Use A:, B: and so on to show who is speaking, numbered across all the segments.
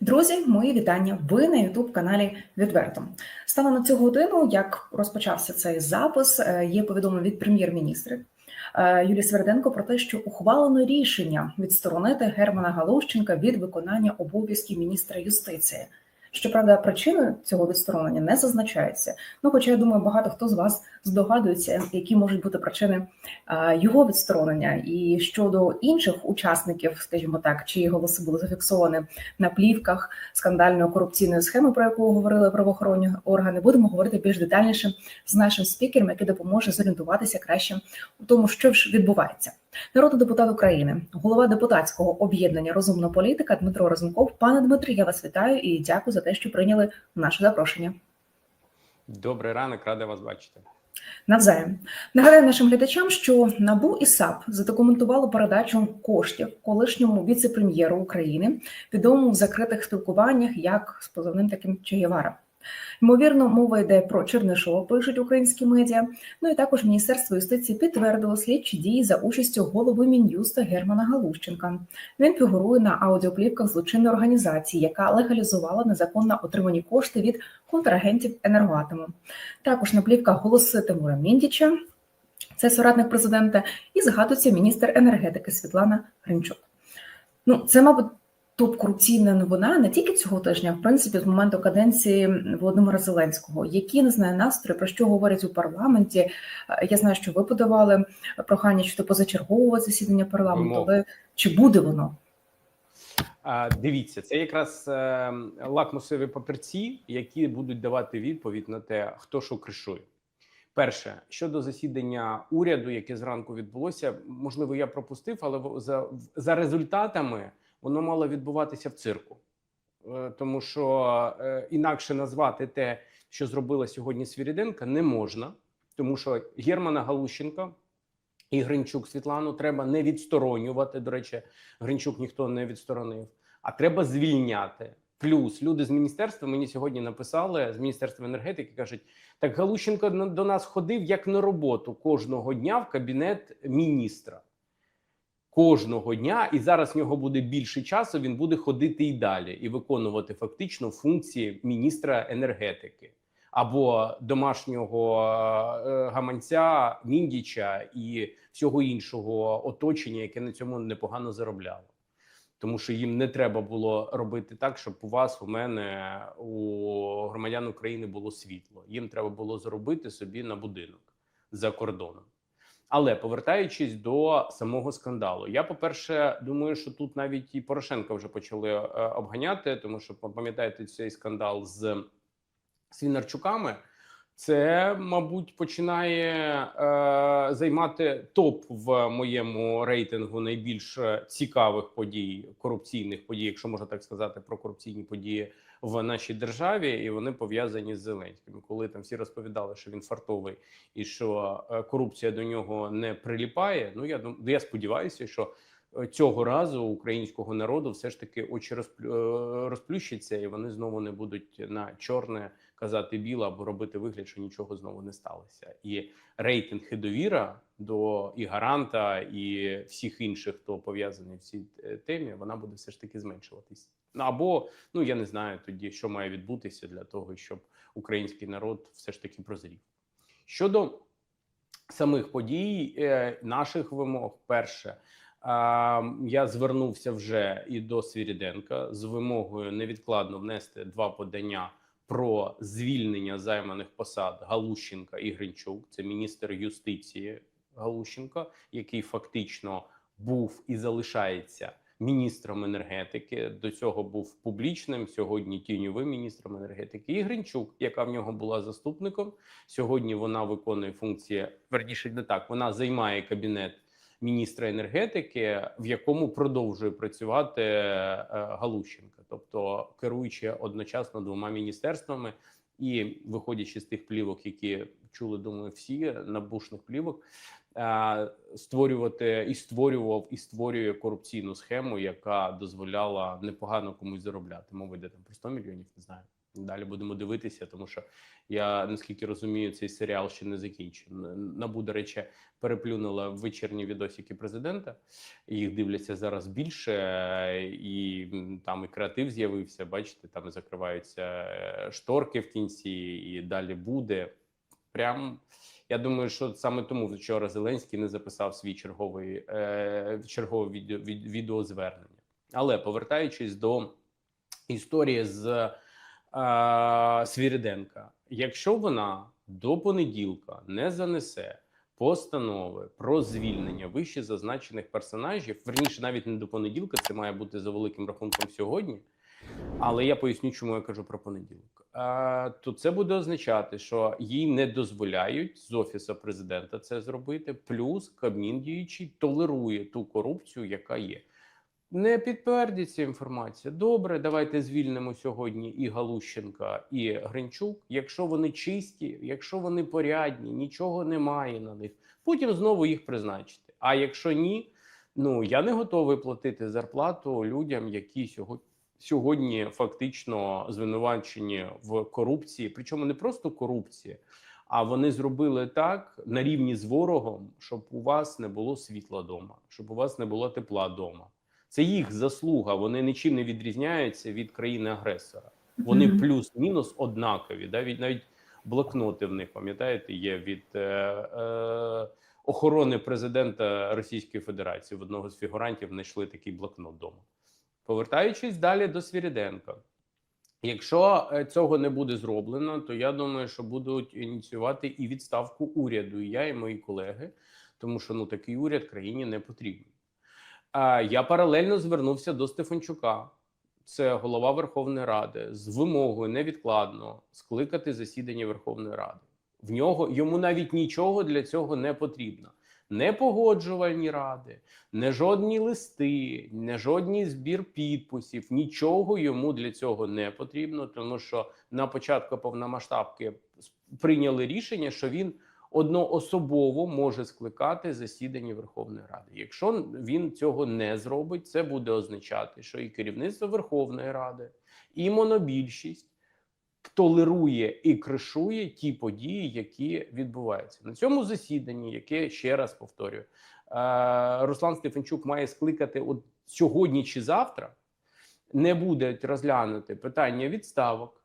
A: Друзі, мої вітання. Ви на youtube каналі Відверто. Станом на цю годину, як розпочався цей запис, е, є повідомлення від прем'єр-міністра Юлі Юлії Сверденко про те, що ухвалено рішення відсторонити Германа Галущенка від виконання обов'язків міністра юстиції. Щоправда, причини цього відсторонення не зазначаються. Ну, хоча я думаю, багато хто з вас здогадується, які можуть бути причини його відсторонення. І щодо інших учасників, скажімо так, чиї голоси були зафіксовані на плівках скандальної корупційної схеми, про яку говорили правоохоронні органи, будемо говорити більш детальніше з нашим спікером, який допоможе зорієнтуватися краще у тому, що ж відбувається. Народний депутат України, голова депутатського об'єднання Розумна політика Дмитро Розумков. Пане Дмитрі, я вас вітаю і дякую за те, що прийняли наше запрошення.
B: Добрий ранок, радий вас бачити.
A: Навзаєм нагадаю нашим глядачам, що набу і САП задокументувало передачу коштів колишньому віце-прем'єру України, відомому в закритих спілкуваннях як з позовним таким Чегєвара. Ймовірно, мова йде про Чернишова, пишуть українські медіа. Ну і також Міністерство юстиції підтвердило слідчі дії за участю голови мін'юста Германа Галущенка. Він фігурує на аудіоплівках злочинної організації, яка легалізувала незаконно отримані кошти від контрагентів енергоатому. Також на плівках голоси Тимура Міндіча, це соратник президента, і згадується міністр енергетики Світлана Гринчук. Ну, це, мабуть топ корупційна новина не тільки цього тижня, а в принципі з моменту каденції Володимира Зеленського, які не знаю настрої, про що говорять у парламенті. Е, Я знаю, що ви подавали прохання щодо позачергового засідання парламенту, але чи буде воно?
B: Дивіться, це якраз е, лакмусові папірці, які будуть давати відповідь на те, хто що кришує. Перше щодо засідання уряду, яке зранку відбулося, можливо, я пропустив, але за, за результатами воно мало відбуватися в цирку, е, тому що е, інакше назвати те, що зробила сьогодні Свіріденка, не можна, тому що Германа Галущенка і Гринчук Світлану треба не відсторонювати. До речі, Гринчук ніхто не відсторонив, а треба звільняти. Плюс люди з міністерства мені сьогодні написали з міністерства енергетики. кажуть: так Галущенко до нас ходив як на роботу кожного дня в кабінет міністра кожного дня, і зараз в нього буде більше часу. Він буде ходити і далі і виконувати фактично функції міністра енергетики або домашнього е, гаманця Міндіча і всього іншого оточення, яке на цьому непогано заробляло. Тому що їм не треба було робити так, щоб у вас, у мене, у громадян України було світло. Їм треба було зробити собі на будинок за кордоном. Але повертаючись до самого скандалу, я по перше думаю, що тут навіть і Порошенка вже почали е, обганяти, тому що пам'ятаєте цей скандал з Свінарчуками. Це, мабуть, починає е, займати топ в моєму рейтингу найбільш цікавих подій, корупційних подій, якщо можна так сказати, про корупційні події в нашій державі, і вони пов'язані з Зеленським. Коли там всі розповідали, що він фартовий і що е, корупція до нього не приліпає. Ну я я сподіваюся, що е, цього разу українського народу все ж таки очі розплю, е, розплющаться, і вони знову не будуть на чорне казати біле або робити вигляд, що нічого знову не сталося. І рейтинг і довіра до і гаранта, і всіх інших, хто пов'язаний в цій темі, вона буде все ж таки зменшуватись. Або ну я не знаю тоді, що має відбутися для того, щоб український народ все ж таки прозрів. Щодо самих подій, е, наших вимог, перше. Я звернувся вже і до Свіріденка з вимогою невідкладно внести два подання про звільнення займаних посад Галущенка і Гринчук. Це міністр юстиції Галущенка, який фактично був і залишається міністром енергетики. До цього був публічним сьогодні. Тіньовим міністром енергетики і Гринчук, яка в нього була заступником. Сьогодні вона виконує функції верніше не так. Вона займає кабінет міністра енергетики, в якому продовжує працювати е, Галущенка, тобто керуючи одночасно двома міністерствами. І виходячи з тих плівок, які чули, думаю, всі набушних плівок, створювати і створював і створює корупційну схему, яка дозволяла непогано комусь заробляти. Мова йде там про 100 мільйонів, не знаю. Далі будемо дивитися, тому що я наскільки розумію, цей серіал ще не закінчений. Набу, до речі, переплюнула вечірні відосики президента. Їх дивляться зараз більше, і там і креатив з'явився. Бачите, там закриваються е, шторки в кінці, і далі буде. Прям я думаю, що саме тому вчора Зеленський не записав свій черговий е, чергове відео, від, відеозвернення. Але повертаючись до історії з Свіриденка, якщо вона до понеділка не занесе постанови про звільнення вище зазначених персонажів, верніше, навіть не до понеділка, це має бути за великим рахунком сьогодні. Але я поясню, чому я кажу про понеділок. А, то це буде означати, що їй не дозволяють з офісу президента це зробити. Плюс Кабмін діючий толерує ту корупцію, яка є. Не підтвердиться інформація. Добре, давайте звільнимо сьогодні і Галущенка, і Гринчук. Якщо вони чисті, якщо вони порядні, нічого немає на них. Потім знову їх призначити. А якщо ні, ну я не готовий платити зарплату людям, які сьогодні сьогодні фактично звинувачені в корупції. Причому не просто корупції, а вони зробили так на рівні з ворогом, щоб у вас не було світла вдома, щоб у вас не було тепла вдома. Це їх заслуга. Вони нічим не відрізняються від країни-агресора. Вони плюс-мінус однакові. Навіть навіть блокноти в них пам'ятаєте, є від е, е, охорони президента Російської Федерації. В одного з фігурантів знайшли такий блокнот вдома. Повертаючись далі до Свіріденка. Якщо е, цього не буде зроблено, то я думаю, що будуть ініціювати і відставку уряду, і я, і мої колеги, тому що ну такий уряд країні не потрібен. Я паралельно звернувся до Стефанчука, це голова Верховної Ради, з вимогою невідкладно скликати засідання Верховної Ради. В нього йому навіть нічого для цього не потрібно. Не погоджувальні ради, не жодні листи, не жодний збір підписів. Нічого йому для цього не потрібно, тому що на початку повномасштабки прийняли рішення, що він одноособово може скликати засідання Верховної Ради. Якщо він цього не зробить, це буде означати, що і керівництво Верховної Ради, і монобільшість толерує і кришує ті події, які відбуваються на цьому засіданні, яке ще раз повторюю, е, Руслан Стефанчук має скликати от сьогодні чи завтра. Не будуть розглянути питання відставок,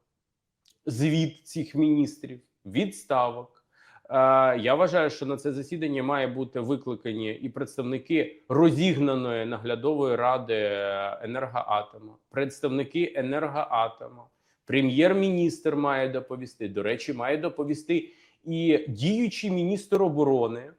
B: звіт цих міністрів, відставок. Е, Я вважаю, що на це засідання має бути викликані і представники розігнаної наглядової ради енергоатома, представники енергоатома, прем'єр-міністр має доповісти. До речі, має доповісти і діючий міністр оборони.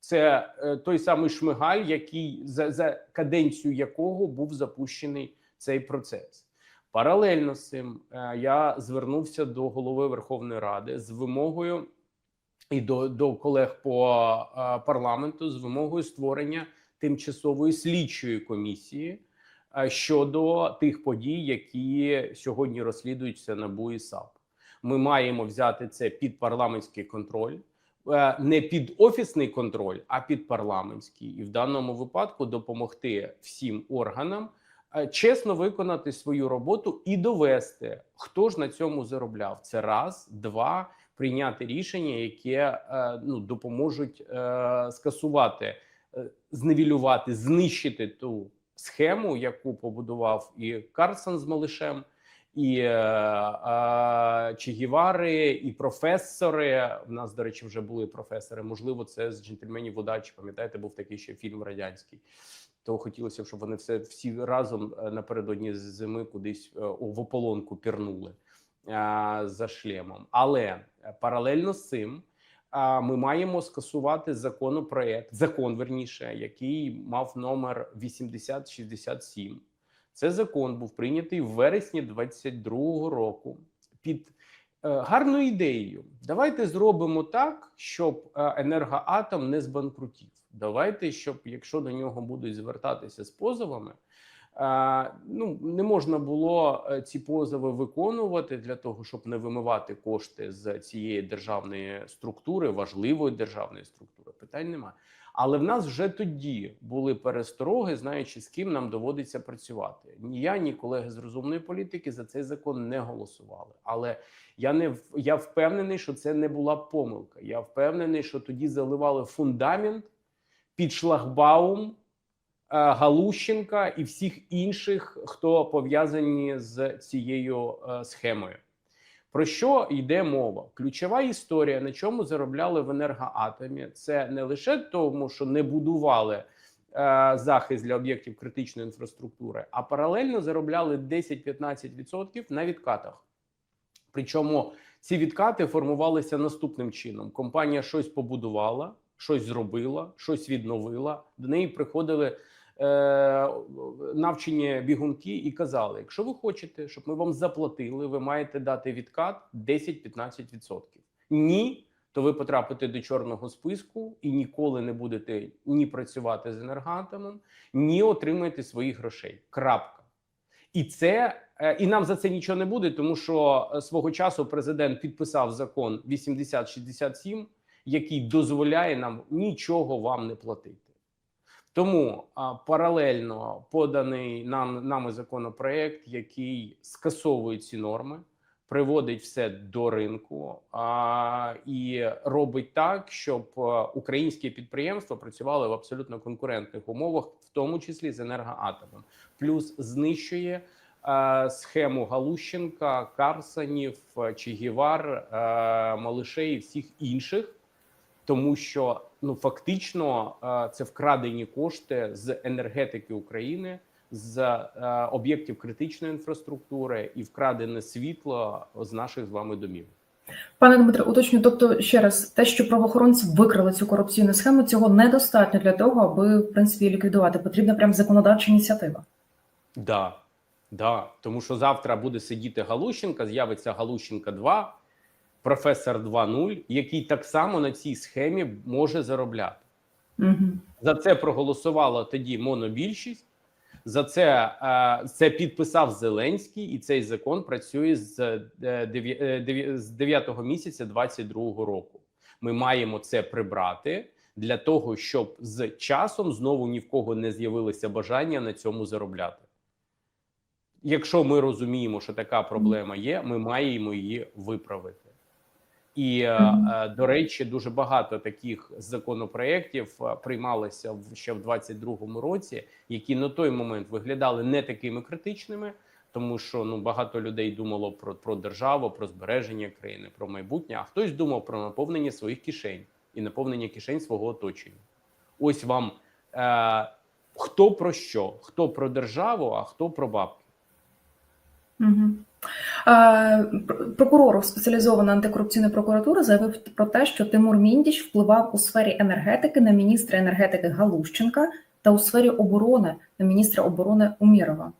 B: Це е, той самий Шмигаль, який за, за каденцію якого був запущений цей процес. Паралельно з цим е, я звернувся до голови Верховної Ради з вимогою і до, до колег по е, парламенту з вимогою створення тимчасової слідчої комісії е, щодо тих подій, які сьогодні розслідуються НАБУ і САП. Ми маємо взяти це під парламентський контроль. Е, Не під офісний контроль, а під парламентський, і в даному випадку допомогти всім органам чесно виконати свою роботу і довести, хто ж на цьому заробляв. Це раз, два прийняти рішення, яке е, ну допоможуть е, скасувати, е, зневілювати, знищити ту схему, яку побудував і Карсон з Малишем, і е, Че і професори. У нас, до речі, вже були професори. Можливо, це з джентльменів удачі. Пам'ятаєте, був такий ще фільм радянський. То хотілося б, щоб вони все всі разом напередодні зими кудись в ополонку пірнули за шлемом. Але е, паралельно з цим ми маємо скасувати законопроект, закон верніше, який мав номер 8067. Це закон був прийнятий в вересні 22-го року під е, гарною ідеєю. Давайте зробимо так, щоб е, енергоатом не збанкрутів. Давайте, щоб якщо до нього будуть звертатися з позовами, е, ну не можна було е, ці позови виконувати для того, щоб не вимивати кошти з цієї державної структури, важливої державної структури. Питань немає. Але в нас вже тоді були перестороги, знаючи, з ким нам доводиться працювати. Ні я, ні колеги з розумної політики за цей закон не голосували. Але я не я впевнений, що це не була помилка. Я впевнений, що тоді заливали фундамент під шлагбаум Галущенка і всіх інших, хто пов'язані з цією е, схемою. Про що йде мова? Ключова історія, на чому заробляли в енергоатомі, це не лише тому, що не будували е, захист для об'єктів критичної інфраструктури, а паралельно заробляли 10-15% на відкатах. Причому ці відкати формувалися наступним чином: компанія щось побудувала, щось зробила, щось відновила. До неї приходили е, навчені бігунки і казали: якщо ви хочете, щоб ми вам заплатили, ви маєте дати відкат 10-15%. Ні, то ви потрапите до чорного списку і ніколи не будете ні працювати з енергоатомом, ні отримаєте своїх грошей. Крапка. І це е, і нам за це нічого не буде, тому що е, свого часу президент підписав закон 8067, який дозволяє нам нічого вам не платити. Тому а, паралельно поданий нам нами законопроект, який скасовує ці норми, приводить все до ринку а, і робить так, щоб українські підприємства працювали в абсолютно конкурентних умовах, в тому числі з енергоатомом, плюс знищує схему Галущенка, Карсанів, Чигівар, Малишей і всіх інших, тому що ну фактично е, це вкрадені кошти з енергетики України. З е, об'єктів критичної інфраструктури і вкрадене світло з наших з вами домів.
A: Пане Дмитре, уточню, тобто ще раз, те, що правоохоронці викрили цю корупційну схему, цього недостатньо для того, аби в принципі її ліквідувати. Потрібна прям законодавча ініціатива.
B: Да, да. Тому що завтра буде сидіти Галущенка, з'явиться Галущенка 2, професор 2.0, який так само на цій схемі може заробляти.
A: Угу.
B: За це проголосувала тоді монобільшість. За це е, це підписав Зеленський, і цей закон працює з е, дев'я- е, з 9 місяця 22 року. Ми маємо це прибрати для того, щоб з часом знову ні в кого не з'явилося бажання на цьому заробляти. Якщо ми розуміємо, що така проблема є, ми маємо її виправити. І е, е, до речі, дуже багато таких законопроєктів е, приймалося в- ще в 22-му році, які на той момент виглядали не такими критичними, тому що ну багато людей думало про, про державу, про збереження країни, про майбутнє. А хтось думав про наповнення своїх кишень і наповнення кишень свого оточення. Ось вам е, хто про що, хто про державу, а хто про бабки.
A: Угу. Прокурор спеціалізованої антикорупційної прокуратури заявив про те, що Тимур Міндіч впливав у сфері енергетики на міністра енергетики Галущенка та у сфері оборони на міністра оборони Умірова.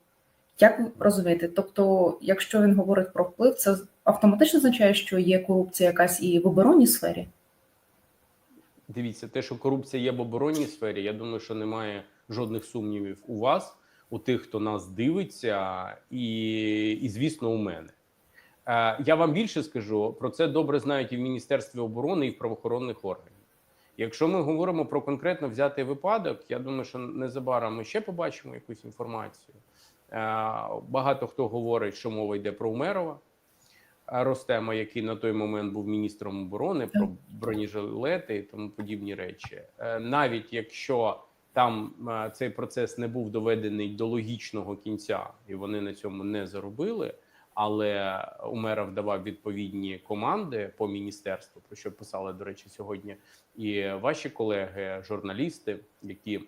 A: Як ви розумієте? Тобто, якщо він говорить про вплив, це автоматично означає, що є корупція якась і в оборонній сфері?
B: Дивіться, те, що корупція є в оборонній сфері, я думаю, що немає жодних сумнівів у вас, у тих, хто нас дивиться, і, і звісно, у мене. Е, я вам більше скажу про це добре знають і в Міністерстві оборони, і в правоохоронних органів. Якщо ми говоримо про конкретно взятий випадок, я думаю, що незабаром ми ще побачимо якусь інформацію. Е, багато хто говорить, що мова йде про Умерова. Е, Ростема, який на той момент був міністром оборони, про бронежилети і тому подібні речі. Навіть якщо там е, цей процес не був доведений до логічного кінця, і вони на цьому не заробили. Але Умеров давав відповідні команди по міністерству, про що писали, до речі, сьогодні і ваші колеги, журналісти, які е,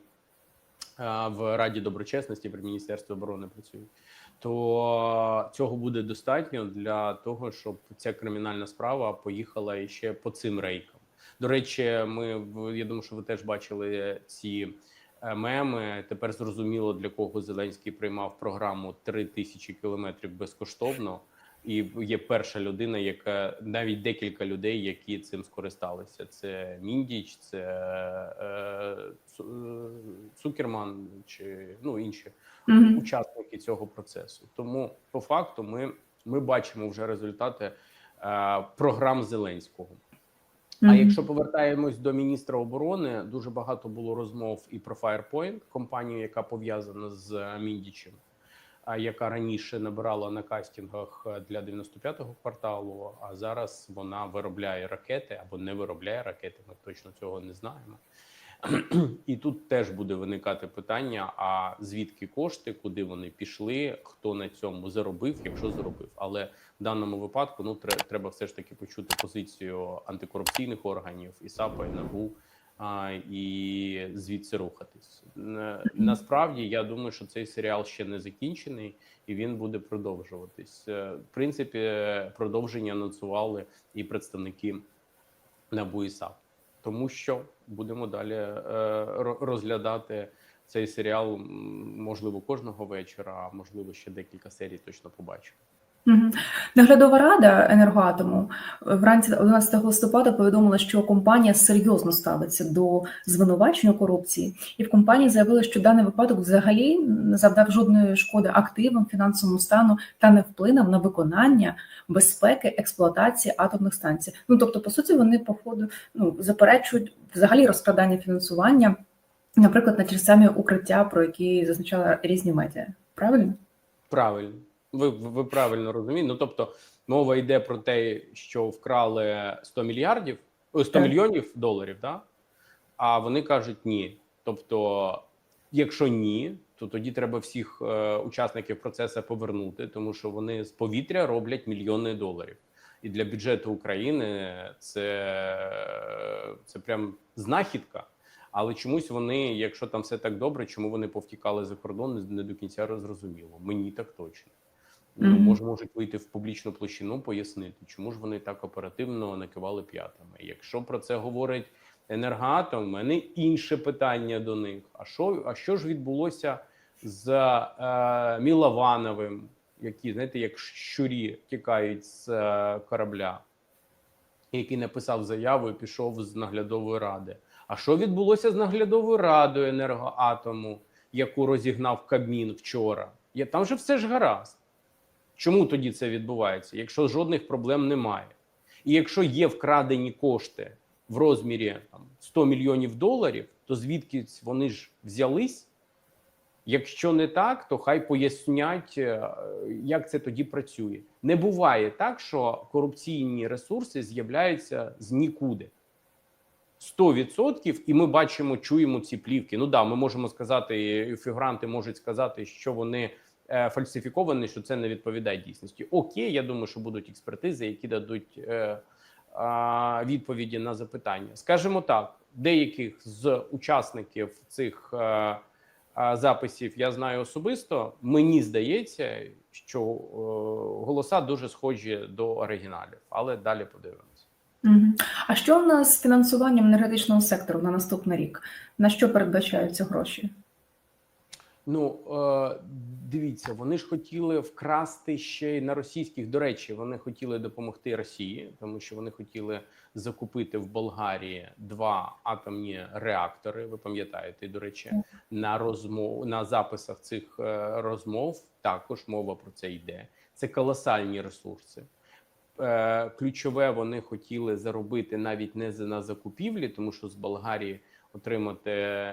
B: в Раді доброчесності при Міністерстві оборони працюють то цього буде достатньо для того, щоб ця кримінальна справа поїхала іще по цим рейкам. До речі, ми я думаю, що ви теж бачили ці меми. Тепер зрозуміло для кого Зеленський приймав програму «3 тисячі кілометрів безкоштовно. І є перша людина, яка навіть декілька людей, які цим скористалися. Це Міндіч, це е, е, Цукерман чи ну інші
A: Угу.
B: учасники цього процесу. Тому по факту ми, ми бачимо вже результати е, програм Зеленського. А якщо повертаємось до міністра оборони, дуже багато було розмов і про Firepoint, компанію, яка пов'язана з Міндічем, а яка раніше набирала на кастингах для 95-го кварталу, а зараз вона виробляє ракети або не виробляє ракети. Ми точно цього не знаємо. І тут теж буде виникати питання: а звідки кошти, куди вони пішли, хто на цьому заробив, якщо заробив. Але в даному випадку ну тре- треба все ж таки почути позицію антикорупційних органів і САПа, і НАБУ, а, і звідси рухатись. Насправді я думаю, що цей серіал ще не закінчений і він буде продовжуватись. Е, В принципі, продовження анонсували і представники НАБУ і САП. Тому що будемо далі е, розглядати цей серіал, можливо, кожного вечора, а можливо, ще декілька серій точно побачимо.
A: Наглядова рада енергоатому вранці 11 листопада повідомила, що компанія серйозно ставиться до звинувачень корупції, і в компанії заявили, що даний випадок взагалі не завдав жодної шкоди активам, фінансовому стану та не вплинув на виконання безпеки експлуатації атомних станцій. Ну тобто, по суті, вони походу ну заперечують взагалі розкрадання фінансування, наприклад, на ті самі укриття, про які зазначали різні медіа. Правильно?
B: Правильно, ви, ви правильно розумієте. Ну тобто, мова йде про те, що вкрали 100 мільярдів, о, 100
A: Так.
B: мільйонів доларів, да? а вони кажуть ні. Тобто, якщо ні, то тоді треба всіх е, учасників процесу повернути, тому що вони з повітря роблять мільйони доларів. І для бюджету України це, це прям знахідка. Але чомусь вони, якщо там все так добре, чому вони повтікали за кордон, не- не до кінця зрозуміло. Мені так точно. Ну, може, можуть вийти в публічну площину, пояснити, чому ж вони так оперативно накивали п'ятами. Якщо про це говорить енергоатом, в мене інше питання до них. А що, а що ж відбулося з е, Міловановим, які, знаєте, як щурі тікають з е, корабля, який написав заяву і пішов з наглядової ради. А що відбулося з наглядовою радою енергоатому, яку розігнав Кабмін вчора? Я, там же все ж гаразд. Чому тоді це відбувається, якщо жодних проблем немає? І якщо є вкрадені кошти в розмірі там, 100 мільйонів доларів, то звідки вони ж взялись? Якщо не так, то хай пояснять, е, як це тоді працює. Не буває так, що корупційні ресурси з'являються з нікуди. 100% і ми бачимо, чуємо ці плівки. Ну да, ми можемо сказати, і фігуранти можуть сказати, що вони е, фальсифіковані, що це не відповідає дійсності. Окей, я думаю, що будуть експертизи, які дадуть е, відповіді на запитання. Скажімо так, деяких з учасників цих е, записів я знаю особисто. Мені здається, що голоса дуже схожі до оригіналів, але далі подивимося.
A: А що в нас з фінансуванням енергетичного сектору на наступний рік? На що передбачаються гроші?
B: Ну е, дивіться, вони ж хотіли вкрасти ще й на російських. До речі, вони хотіли допомогти Росії, тому що вони хотіли закупити в Болгарії два атомні реактори. Ви пам'ятаєте, до речі, на розмов на записах цих е, розмов також мова про це йде. Це колосальні ресурси. Е, ключове вони хотіли заробити навіть не на закупівлі, тому що з Болгарії отримати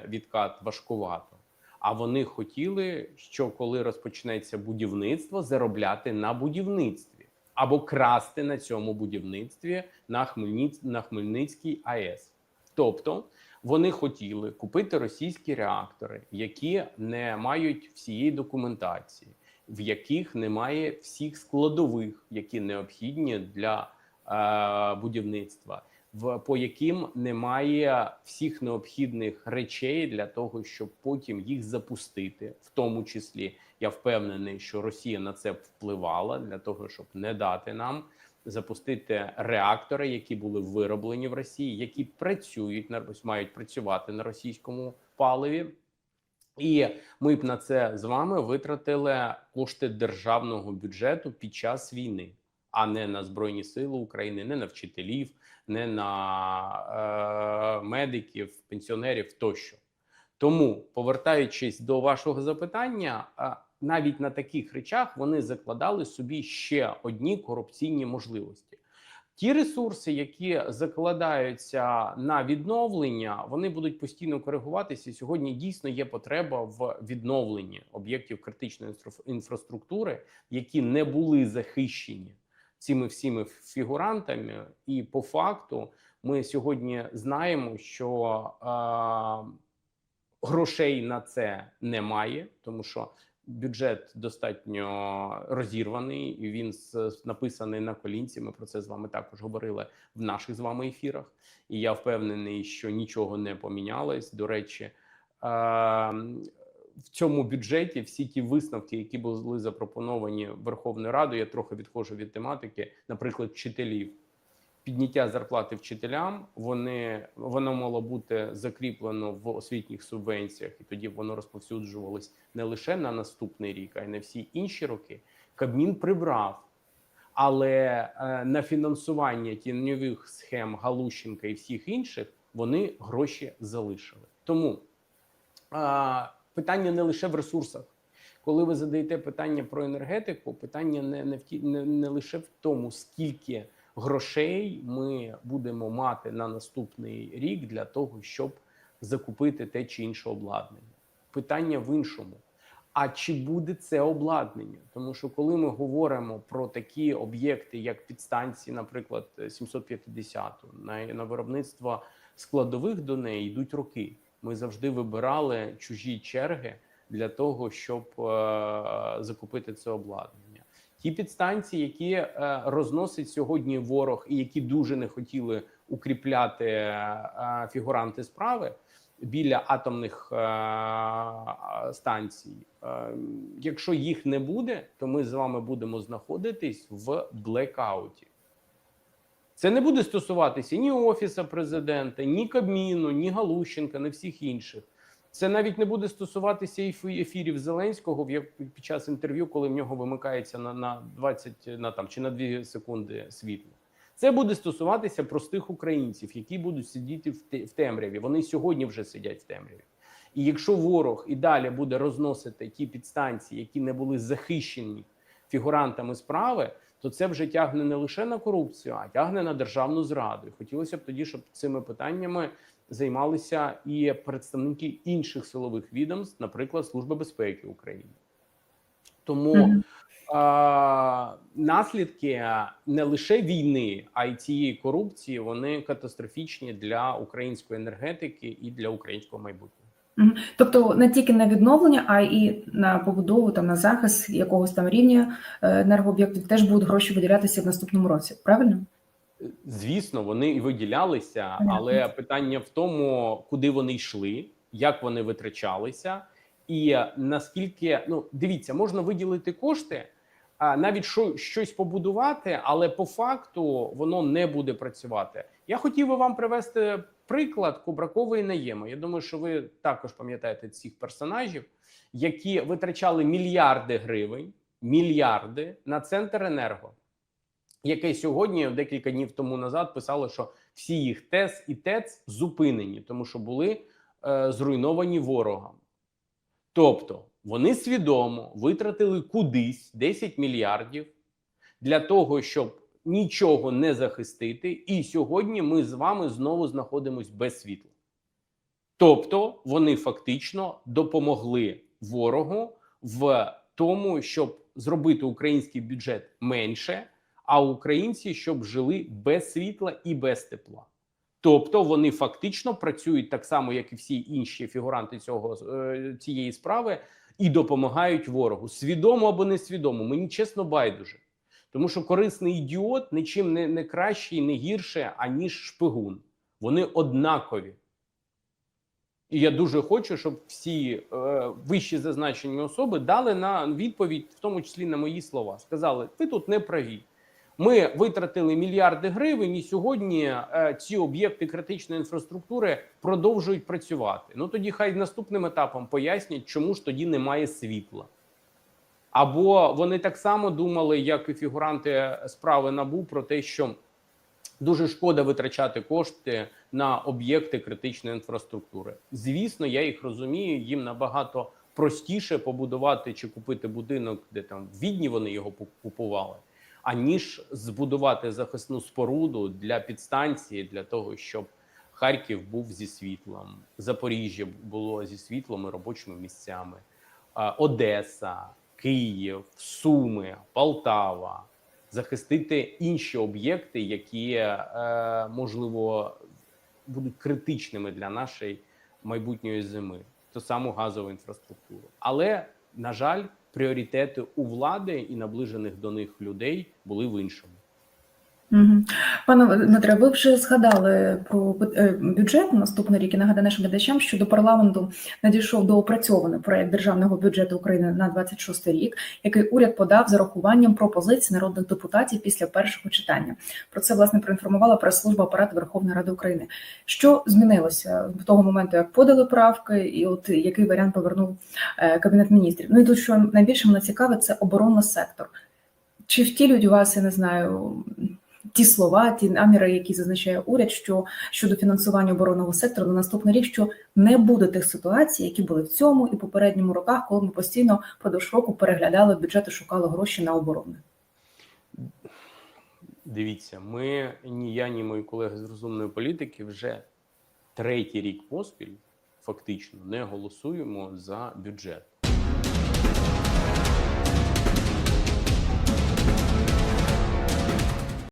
B: відкат важкувато. А вони хотіли, що коли розпочнеться будівництво, заробляти на будівництві або красти на цьому будівництві на Хмельниць на Хмельницькій АЕС. Тобто вони хотіли купити російські реактори, які не мають всієї документації, в яких немає всіх складових, які необхідні для е, будівництва, в по яким немає всіх необхідних речей для того, щоб потім їх запустити, в тому числі я впевнений, що Росія на це впливала для того, щоб не дати нам запустити реактори, які були вироблені в Росії, які працюють на мають працювати на російському паливі. І ми б на це з вами витратили кошти державного бюджету під час війни, а не на збройні сили України, не на вчителів, не на е, медиків, пенсіонерів тощо. Тому, повертаючись до вашого запитання, навіть на таких речах вони закладали собі ще одні корупційні можливості. Ті ресурси, які закладаються на відновлення, вони будуть постійно коригуватися. Сьогодні дійсно є потреба в відновленні об'єктів критичної інфраструктури, які не були захищені цими всіми фігурантами. І по факту ми сьогодні знаємо, що е, грошей на це немає, тому що бюджет достатньо розірваний, і він написаний на колінці. Ми про це з вами також говорили в наших з вами ефірах. І я впевнений, що нічого не помінялось. До речі, е, в цьому бюджеті всі ті висновки, які були запропоновані Верховною Радою, я трохи відходжу від тематики, наприклад, вчителів. Підняття зарплати вчителям вони воно мало бути закріплено в освітніх субвенціях, і тоді воно розповсюджувалось не лише на наступний рік, а й на всі інші роки. Кабмін прибрав, але е, на фінансування тіньових схем Галущенка і всіх інших вони гроші залишили. Тому а, питання не лише в ресурсах. Коли ви задаєте питання про енергетику, питання не, не, в ті, не, не лише в тому, скільки грошей ми будемо мати на наступний рік для того, щоб закупити те чи інше обладнання. Питання в іншому. А чи буде це обладнання? Тому що коли ми говоримо про такі об'єкти, як підстанції, наприклад, 750 на, на виробництво складових до неї йдуть роки. Ми завжди вибирали чужі черги для того, щоб е, закупити це обладнання. Ті підстанції, які е, розносить сьогодні ворог, і які дуже не хотіли укріпляти е, фігуранти справи біля атомних е, станцій. Е, якщо їх не буде, то ми з вами будемо знаходитись в блекауті. Це не буде стосуватися ні офіса президента, ні Кабміну, ні Галущенка, ні всіх інших. Це навіть не буде стосуватися ефі- ефірів Зеленського під час інтерв'ю, коли в нього вимикається на, на 20 на там чи на 2 секунди світло. Це буде стосуватися простих українців, які будуть сидіти в, те- в темряві. Вони сьогодні вже сидять в темряві. І якщо ворог і далі буде розносити ті підстанції, які не були захищені фігурантами справи, то це вже тягне не лише на корупцію, а тягне на державну зраду. І хотілося б тоді, щоб цими питаннями займалися і представники інших силових відомств, наприклад, Служби безпеки України. Тому а, наслідки не лише війни, а й цієї корупції вони катастрофічні для української енергетики і для українського майбутнього.
A: Тобто не тільки на відновлення, а і на побудову там на захист якогось там рівня е, енергооб'єктів теж будуть гроші виділятися в наступному році. Правильно?
B: Звісно, вони і виділялися, але питання в тому, куди вони йшли, як вони витрачалися, і наскільки ну дивіться, можна виділити кошти, навіть що щось побудувати, але по факту воно не буде працювати. Я хотів би вам привести приклад Кубракової наєми. Я думаю, що ви також пам'ятаєте цих персонажів, які витрачали мільярди гривень, мільярди на центр енерго яке сьогодні декілька днів тому назад писало, що всі їх ТЕС і ТЕЦ зупинені, тому що були е, зруйновані ворогом. Тобто вони свідомо витратили кудись 10 мільярдів для того, щоб нічого не захистити, і сьогодні ми з вами знову знаходимось без світла. Тобто вони фактично допомогли ворогу в тому, щоб зробити український бюджет менше, а українці щоб жили без світла і без тепла. Тобто вони фактично працюють так само, як і всі інші фігуранти цього е, цієї справи, і допомагають ворогу свідомо або несвідомо. Мені чесно байдуже, тому що корисний ідіот нічим не, не кращий, не гірше, аніж шпигун. Вони однакові. І я дуже хочу, щоб всі е, вищі зазначені особи дали на відповідь, в тому числі на мої слова. Сказали: ви тут не праві. Ми витратили мільярди гривень, і сьогодні е, ці об'єкти критичної інфраструктури продовжують працювати. Ну тоді хай наступним етапом пояснять, чому ж тоді немає світла. Або вони так само думали, як і фігуранти справи набу, про те, що дуже шкода витрачати кошти на об'єкти критичної інфраструктури. Звісно, я їх розумію. Їм набагато простіше побудувати чи купити будинок, де там в Відні вони його купували. Аніж збудувати захисну споруду для підстанції, для того, щоб Харків був зі світлом, Запоріжжя було зі світлом і робочими місцями, Одеса, Київ, Суми, Полтава, захистити інші об'єкти, які е, можливо будуть критичними для нашої майбутньої зими, ту саму газову інфраструктуру. Але на жаль, пріоритети у влади і наближених до них людей були в іншому.
A: Пане Дмитре, ви вже згадали про е, бюджет на наступний рік і нагадаю нашим глядачам, що до парламенту надійшов доопрацьований проект державного бюджету України на 26 рік, який уряд подав з урахуванням пропозицій народних депутатів після першого читання. Про це власне проінформувала прес-служба апарату Верховної Ради України. Що змінилося в того моменту, як подали правки, і от який варіант повернув е, кабінет міністрів? Ну і тут що найбільше мене цікавить, це оборонний сектор. Чи втілюють у вас, я не знаю, ті слова, ті наміри, які зазначає уряд, що щодо фінансування оборонного сектору на наступний рік, що не буде тих ситуацій, які були в цьому і попередньому роках, коли ми постійно продовж року переглядали бюджет і шукали гроші на оборону.
B: Дивіться, ми ні я, ні мої колеги з розумної політики вже третій рік поспіль фактично не голосуємо за бюджет.